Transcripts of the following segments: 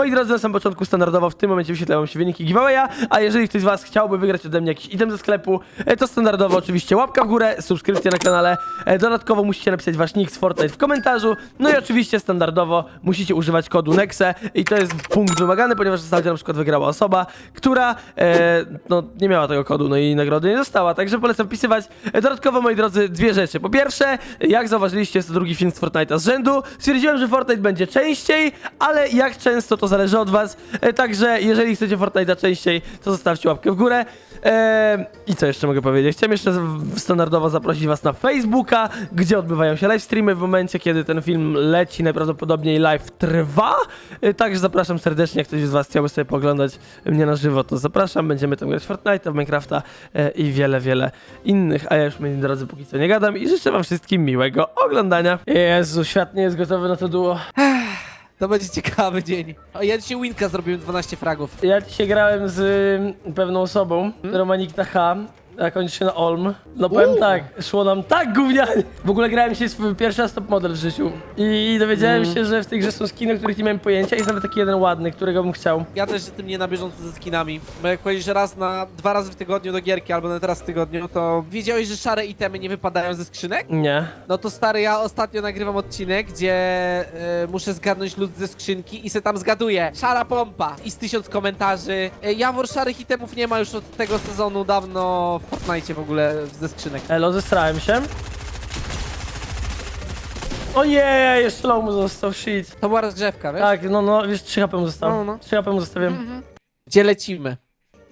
Moi drodzy, na samym początku standardowo w tym momencie wyświetlają się wyniki giveawaya, a jeżeli ktoś z was chciałby wygrać ode mnie jakiś item ze sklepu, e, to standardowo oczywiście łapka w górę, subskrypcja na kanale, e, dodatkowo musicie napisać wasz nick z Fortnite w komentarzu, no i oczywiście standardowo musicie używać kodu NEXE i to jest punkt wymagany, ponieważ zasadzie na przykład wygrała osoba, która e, no, nie miała tego kodu, no i nagrody nie dostała, także polecam wpisywać. E, Dodatkowo, moi drodzy, dwie rzeczy. Po pierwsze, jak zauważyliście, jest to drugi film z Fortnite'a z rzędu. Stwierdziłem, że Fortnite będzie częściej, ale jak często to zależy od was. E, Także jeżeli chcecie Fortnite'a częściej, to zostawcie łapkę w górę. Eee, I co jeszcze mogę powiedzieć? Chciałem jeszcze standardowo zaprosić was na Facebooka, gdzie odbywają się live streamy w momencie, kiedy ten film leci, najprawdopodobniej live trwa. E, Także zapraszam serdecznie, jak ktoś z was chciałby sobie poglądać mnie na żywo, to zapraszam. Będziemy tam grać Fortnite'a, w Minecrafta e, i wiele, wiele innych. A ja już, moi drodzy, póki co nie gadam i życzę wam wszystkim miłego oglądania. Jezu, świat nie jest gotowy na to duo. To będzie ciekawy dzień. O, ja dzisiaj Winka zrobiłem 12 fragów. Ja dzisiaj grałem z pewną osobą, nick na H, a kończy się na Olm. No powiem tak, szło nam tak gównianie. W ogóle grałem się swój pierwszy raz top model w życiu i dowiedziałem się, że w tej grze są skiny, o których nie miałem pojęcia i jest nawet taki jeden ładny, którego bym chciał. Ja też jestem nie na bieżąco ze skinami. Bo jak że raz na dwa razy w tygodniu do gierki, albo nawet raz w tygodniu, to wiedziałeś, że szare itemy nie wypadają ze skrzynek? Nie. No to stary, ja ostatnio nagrywam odcinek, gdzie e, muszę zgadnąć lód ze skrzynki i se tam zgaduję. Szara pompa i z tysiąc komentarzy. E, Jawor szarych itemów nie ma już od tego sezonu dawno w Fortnite w ogóle ze skrzynek. Elo, zestrałem się. O nie, jeszcze low mu został, shit. To była rozgrzewka, wiesz? Tak, no, no, wiesz, 3 HP mu został. No, no. 3 HP mu zostawiam. Gdzie lecimy?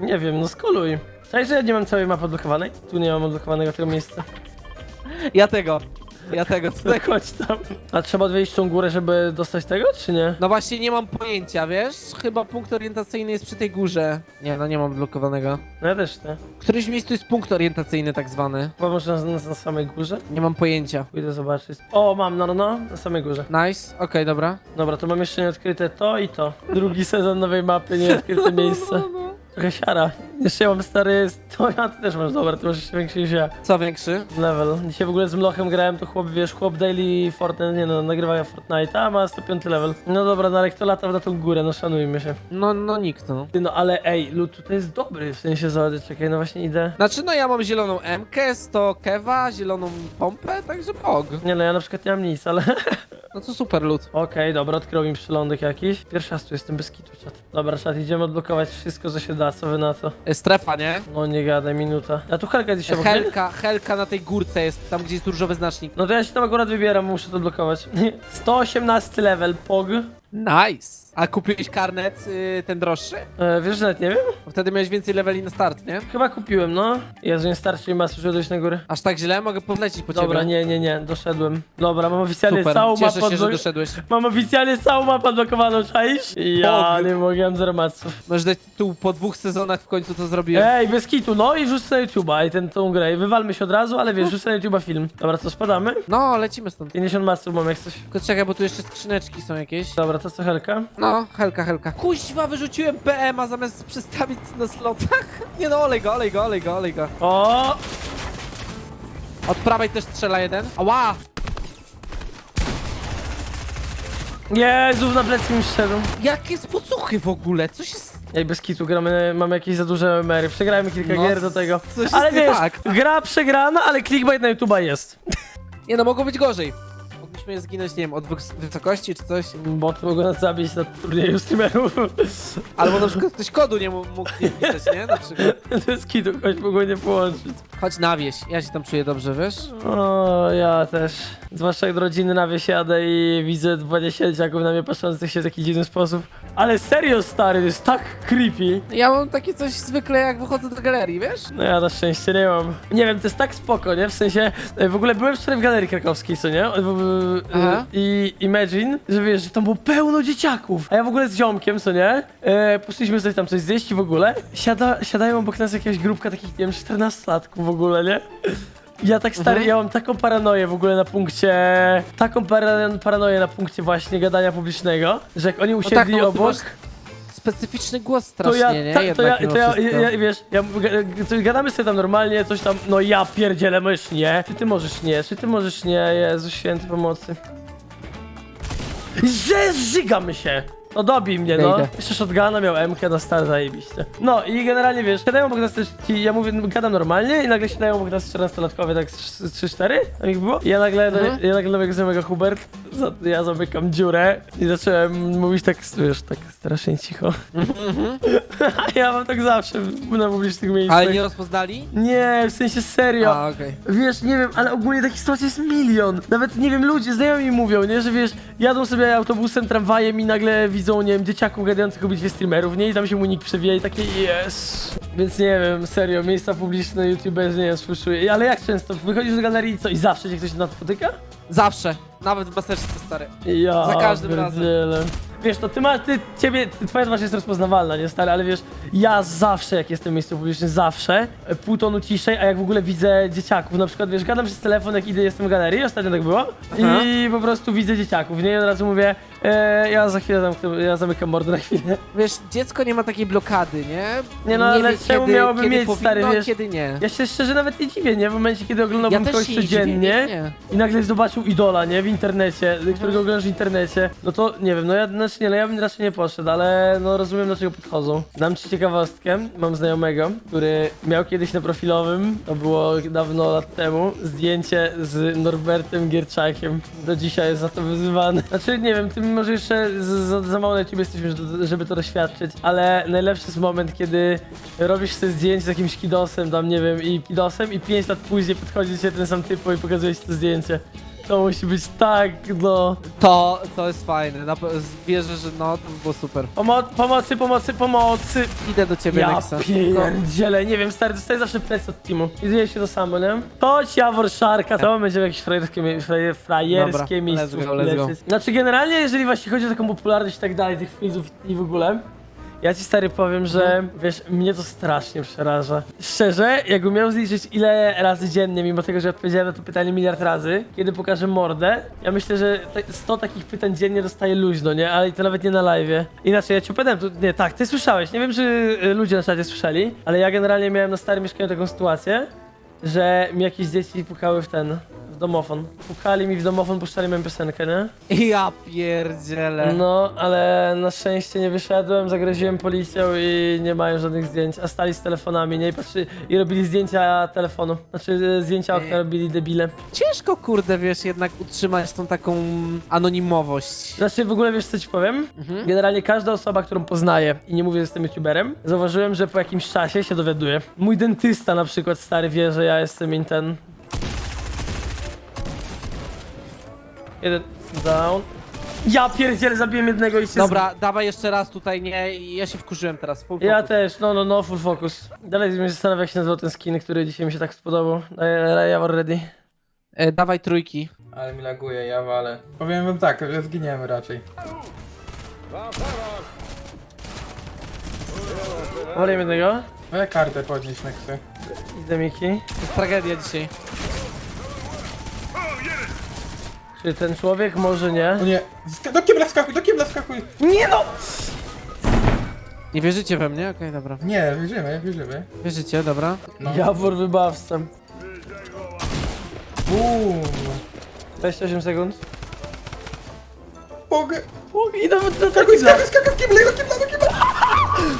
Nie wiem, no skoluj. Tak, że ja nie mam całej mapy odblokowanej? Tu nie mam odblokowanego tego miejsca. Ja tego. Ja tego. Tak, chodź tam. A trzeba odwiedzić tą górę, żeby dostać tego, czy nie? No właśnie nie mam pojęcia, wiesz? Chyba punkt orientacyjny jest przy tej górze. Nie, no nie mam blokowanego. No ja też nie. W którymś miejscu jest punkt orientacyjny tak zwany. Chyba może na, na, samej górze? Nie mam pojęcia. Pójdę zobaczyć. O, mam, no, no, no, na samej górze. Nice, okej, dobra. Dobra, to mam jeszcze nieodkryte to i to. Drugi sezon nowej mapy, nieodkryte miejsce. Trochę siara. Jeszcze ja mam stary, to ja ty też masz, dobra, ty masz jeszcze większy niż ja. Co większy? Level. Dzisiaj w ogóle z Mlochem grałem, to chłop, wiesz, chłop daily Fortnite, nie no, nagrywania Fortnite'a, a ma 105 level. No dobra, ale kto lata na tą górę, no szanujmy się. No, no nikt, no. Ty, no ale ej, lud tutaj jest dobry, w sensie zobacz, czekaj, no właśnie idę. Znaczy, no ja mam zieloną MK, 100 kewa, zieloną pompę, także bog. Nie no, ja na przykład nie mam nic, ale... No to super lód. Okej, dobra, odkrył mi przylądek jakiś. Pierwszy raz tu jestem bez kitu, czat. Dobra, czat, idziemy odblokować wszystko, co się da, co wy na to. E, Strefa, nie? No nie gadaj, minuta. A tu Helka dzisiaj ogóle? Helka, Helka na tej górce jest, tam gdzie jest różowy znacznik. No to ja się tam akurat wybieram, muszę to odblokować. 118 level, POG. Nice. A kupiłeś karnet, y, ten droższy? E, wiesz, że nawet nie wiem? Bo wtedy miałeś więcej leveli na start, nie? Chyba kupiłem, no. Jezu, nie starczy mi masy, żeby dojść na górę. Aż tak źle? Mogę podlecieć po Dobra, ciebie. nie, nie, nie, doszedłem. Dobra, mam oficjalnie Super, całą cieszę mapę się, że doszedłeś. Mam oficjalnie całą mapę odblokowaną, czaisz? Ja Og. nie mogłem zero maców. Możesz dać tu po dwóch sezonach w końcu to zrobiłem. Ej, bez kitu, no i rzucę na YouTube'a i ten, tą grę. I wywalmy się od razu, ale wiesz, rzucę na YouTube'a film. Dobra, co, spadamy? No, lecimy stąd. 50 maców mam jak coś. Tylko czekaj, bo tu jeszcze skrzyneczki są jakieś. Dobra, to co, Helka? No, helka, helka. Kuźwa, wyrzuciłem PM-a zamiast przestawić na slotach. Nie no, olej go, olej go, olej go, olej go. O! Od prawej też strzela jeden. Ała! Jezu, na plecy mi wszedł. Jakie spocuchy w ogóle? Co się... s- Ej, bez kitu, gramy, mamy jakieś za duże mery. Przegrajmy kilka No, gier do tego. coś jest Ale nie wiesz, tak. gra przegrana, ale clickbait na YouTube'a jest. Nie no, mogło być gorzej. Mogliśmy zginąć, nie wiem, od wys- wysokości czy coś. Bot mogą nas zabić na turnieju streamerów. Albo na przykład ktoś kodu nie mógł mógł nie wpisać, nie? Na przykład. Bez kitu, choć mogło nie połączyć. Chodź na wieś, ja się tam czuję dobrze, wiesz? O, ja też. Zwłaszcza jak do rodziny na wieś jadę i widzę 20 dzieciaków na mnie patrzących się w taki dziwny sposób. Ale serio, stary, to jest tak creepy. Ja mam takie coś zwykle jak wychodzę do galerii, wiesz? No ja na szczęście nie mam. Nie wiem, to jest tak spoko, nie? W sensie, e, w ogóle byłem wczoraj w Galerii Krakowskiej, co nie? W- w- Aha. I Imagine, że wiesz, że tam było pełno dzieciaków. A ja w ogóle z ziomkiem, co nie? E, poszliśmy sobie tam coś zjeść i w ogóle. Siada, siadają obok nas jakaś grupka takich, nie wiem, 14-latków w ogóle, nie? Ja tak stary, Mhm. ja mam taką paranoję w ogóle na punkcie, taką para, paranoję na punkcie właśnie gadania publicznego, że jak oni usiedli tak, no bo ty obok, Specyficzny głos to strasznie, ja, nie? ta, to ja, to ja, ja, wiesz, ja, gadamy sobie tam normalnie, coś tam, no ja pierdzielę, możesz nie, czy ty możesz nie, czy ty możesz nie, Jezu święty pomocy. Że zżygamy się! No dobij mnie, no. idę. Jeszcze shotguna miał MK na star zajebiście. No i generalnie wiesz, siadają obok nas też ci, ja mówię, gadam normalnie i nagle siadają obok nas 14-latkowie, tak 3-4, tam ich było. I ja nagle, Mhm. ja nagle do mojego znajomego Hubert, ja zamykam dziurę i zacząłem mówić tak, wiesz, tak strasznie cicho. ja mam tak zawsze na publicznych miejscach. Ale nie rozpoznali? Nie, w sensie serio. A, okej. Wiesz, nie wiem, ale ogólnie takich sytuacji jest milion. Nawet, nie wiem, ludzie, znajomi mi mówią, nie, że wiesz, jadą sobie autobusem, tramwajem i nagle widzą, nie wiem, dzieciaków gadających o bitwie streamerów, nie, i tam się mu nikt przewija i takie, yes. Więc nie wiem, serio, miejsca publiczne, YouTube, nie wiem, słyszuję. Ale jak często? Wychodzisz do galerii i co, i zawsze cię ktoś napotyka? Zawsze. Nawet w masterce stary. Ja Za każdym razem. Wiesz, to ty masz, ty, ciebie, twoja twarz jest rozpoznawalna, nie stary, ale wiesz, ja zawsze, jak jestem w miejscu publicznym, zawsze, e, pół tonu ciszej, a jak w ogóle widzę dzieciaków, na przykład, wiesz, gadam przez telefon, jak idę, jestem w galerii, ostatnio tak było, Aha. i po prostu widzę dzieciaków, nie, i od razu mówię, e, ja za chwilę zamknę, ja zamykam mordę na chwilę. Wiesz, dziecko nie ma takiej blokady, nie? Nie no, ale czemu miałoby mieć, powinno, stary, wiesz? kiedy nie. Ja się szczerze nawet nie dziwię, nie, w momencie, kiedy oglądałbym Ja też kogoś się nie dziwię, codziennie, nie, nie. i nagle zobaczył idola, nie, w internecie, którego oglądasz w internecie, no to nie wiem, no ja, znaczy nie, no ja bym raczej nie poszedł, ale no rozumiem dlaczego podchodzą. Dam ci ciekawostkę, mam znajomego, który miał kiedyś na profilowym, to było dawno lat temu, zdjęcie z Norbertem Gierczakiem. Do dzisiaj jest za to wyzywany. Znaczy nie wiem, ty może jeszcze za, za mało na ciebie jesteśmy, żeby- to doświadczyć, ale najlepszy jest moment, kiedy robisz sobie zdjęcie z jakimś kidosem, tam nie wiem, i kidosem i 5 lat później podchodzi ci się ten sam typ i pokazuje ci to zdjęcie. To musi być tak, no. To, to jest fajne. Na, pe- wierzę, że no, to by było super. Pomo pomocy, pomocy, pomocy. Idę do ciebie, Ja Nexa. pierdzielę, nie wiem, stary, dostaję zawsze presję od teamu. I dzieje się to samo, nie? Chodź, Jawor Szarka, to będziemy jakieś frajerskie, mie- fraje- frajerskie Dobra, miejsce. let's go, let's go. Znaczy, generalnie, jeżeli właśnie chodzi o taką popularność i tak dalej, tych widzów i w ogóle, ja ci stary powiem, że wiesz, mnie to strasznie przeraża. Szczerze, jakbym miał zliczyć ile razy dziennie, mimo tego, że odpowiedziałem na to pytanie miliard razy, kiedy pokażę mordę, ja myślę, że te 100 takich pytań dziennie dostaję luźno, nie? Ale to nawet nie na live. Inaczej, ja ci opowiadałem, to, nie, tak, ty słyszałeś, nie wiem, czy y, ludzie na czacie słyszeli, ale ja generalnie miałem na starym mieszkaniu taką sytuację, że mi jakieś dzieci pukały w ten, w domofon. Pukali mi w domofon, puszczali moją piosenkę, nie? Ja pierdzielę. No, ale na szczęście nie wyszedłem, zagroziłem policją i nie mają żadnych zdjęć, a stali z telefonami, nie? I, patrzy, i robili zdjęcia telefonu. Znaczy e, zdjęcia okna robili debile. Ciężko, kurde, wiesz, jednak utrzymać tą taką anonimowość. Znaczy w ogóle wiesz co ci powiem? Mhm. Generalnie każda osoba, którą poznaję i nie mówię, że jestem youtuberem, zauważyłem, że po jakimś czasie się dowiaduje. Mój dentysta na przykład stary wie, że ja jestem in ten. Jeden down. Ja pierdzielę, zabiłem jednego i się Dobra, dawaj jeszcze raz tutaj, nie, ja się wkurzyłem teraz. Full Ja focus. też, no, no, no, full focus. Dalej mnie zastanawia, jak się nazywał ten skin, który dzisiaj mi się tak spodobał. Daję Jawor ready. E, dawaj trójki. Ale mi laguje, ja walę. Powiem wam tak, że zginiemy raczej. Waliłem jednego. Ale kartę podnieść Nexy. Idę Miki. To jest tragedia dzisiaj. Czy ten człowiek może nie? O nie, Sk- do kibla wskakuj, do kibla wskakuj! Nie no! Nie wierzycie we mnie? Okej, dobra. Nie, wierzymy, wierzymy. Wierzycie, dobra. No. Jawor wybawcem. Uuu. 28 sekund. Mogę. O, I nawet do Skakuj, tego skakuj, skakuj w kibla, do kibla, do kibla!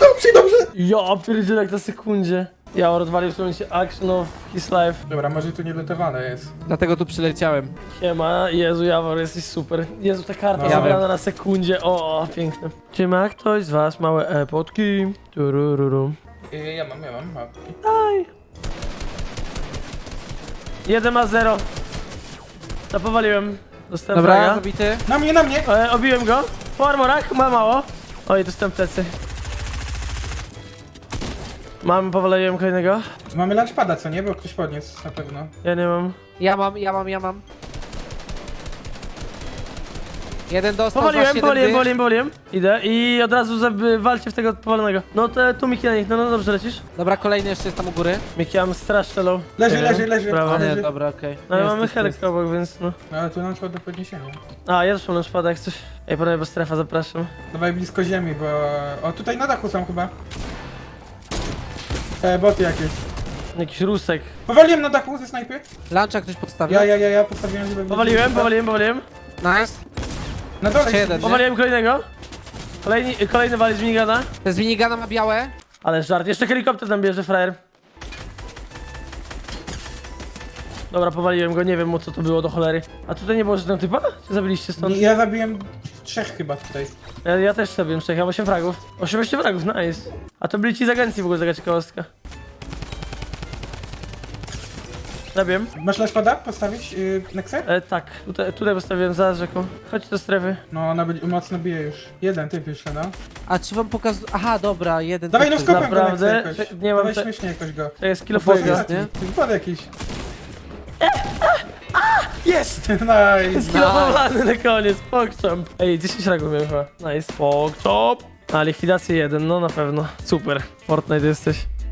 Dobrze, dobrze! Ja pierdzielę jak na sekundzie. Jawor odwalił w tym momencie action of his life. Dobra, może tu nie lutowane jest. Dlatego tu przyleciałem. Siema, Jezu Jawor, jesteś super. Jezu, ta karta No. zabrana na sekundzie. O, piękne. Czy ma ktoś z was małe epotki? Turururu. Y, Ja mam, ja mam, mam. Aj. 1 ma 0. To powaliłem. Dostałem Dobra, fraga. zabity. Na mnie, na mnie! E, obiłem go. Po armorach, ma mało. Oj, dostałem plecy. Mam, powaliłem kolejnego. Mamy lunchpada, co nie? Bo ktoś podniósł na pewno. Ja nie mam. Ja mam, ja mam, ja mam. Jeden dostał, Powaliłem, zaś jeden powaliłem, dych. powaliłem, powaliłem. Idę i od razu zaby, walcie w tego powalonego. No to tu Miki na nich, no, no dobrze lecisz. Dobra, kolejny jeszcze jest tam u góry. Miki, mam strasznie low. Leży, Nie wiem. leży, leży. Brawo. A nie, Leży. dobra, okej. No Jest, mamy jest, jest. helkę obok, więc no. No ale tu lunchpad do podniesienia. A, ja też mam szpada jak coś. Ej, panowie, bo strefa, zapraszam. Dawaj blisko ziemi, bo... O, tutaj na dachu są chyba. E, boty jakieś. Jakiś rusek. Powaliłem na dachu ze snajpy. Luncha ktoś postawił? Ja, ja, ja, ja postawiłem, żeby... Powaliłem, powaliłem, powaliłem. Nice. Na dole Jeszcze jeden. Powaliłem kolejnego. Kolejny, kolejny wali z minigana. Z minigana ma białe. Ale żart, jeszcze helikopter tam bierze, frajer. Dobra, powaliłem go, nie wiem o co to było do cholery. A tutaj nie było żadnego typa? Czy zabiliście stąd? Ja zabiłem trzech chyba tutaj. Ja, ja też sobie trzech, ja mam 8 fragów. 18 fragów, nice. A to byli ci z agencji w ogóle, taka ciekawostka. Zabiłem. Masz lashpada postawić yy, Nexę? E, tak, tutaj, tutaj postawiłem za rzeką. Chodź do strefy. No ona będzie, mocno bije już. Jeden typ już, no. A czy wam pokazuje... Aha, dobra, jeden... Dawaj no skopem go Naprawdę? Nexę jakoś. Nie mam Dawaj te- śmiesznie jakoś go. To jest kilo Bo twojego. jest, nie? Wkład jakiś. Jest! Nice. Skilowany na koniec, pokczamp. Ej, 10 fragów miałem chyba. Nice. Pokczamp. A, likwidację jeden, no na pewno. Super. Fortnite jesteś.